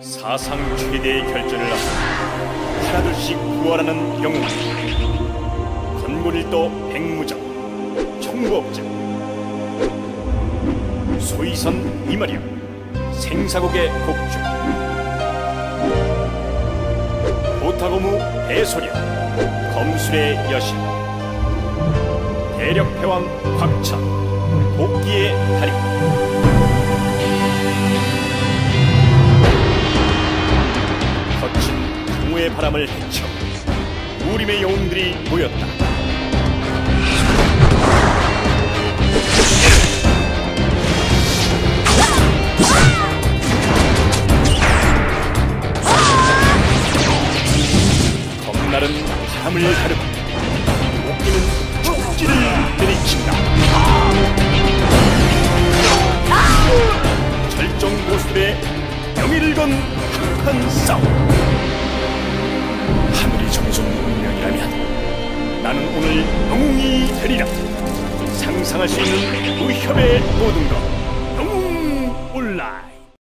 사상 최대의 결전을 앞서 하나둘씩 부활하는 영웅. 건물일도 백무장 청구업자 소이선 이마령 생사곡의 곡주. 보타고무 대소령 검술의 여신. 대력패왕 곽차 복귀의 달인. 강우의 바람을 헤쳐 우림의 영웅들이 모였다. 검날은 바람을 가르고 도끼는 촉지를 내리친다. 절정 고수들의 명예를 건 한판 싸움 영웅이 되리라. 상상할 수 있는 무협의 모든 것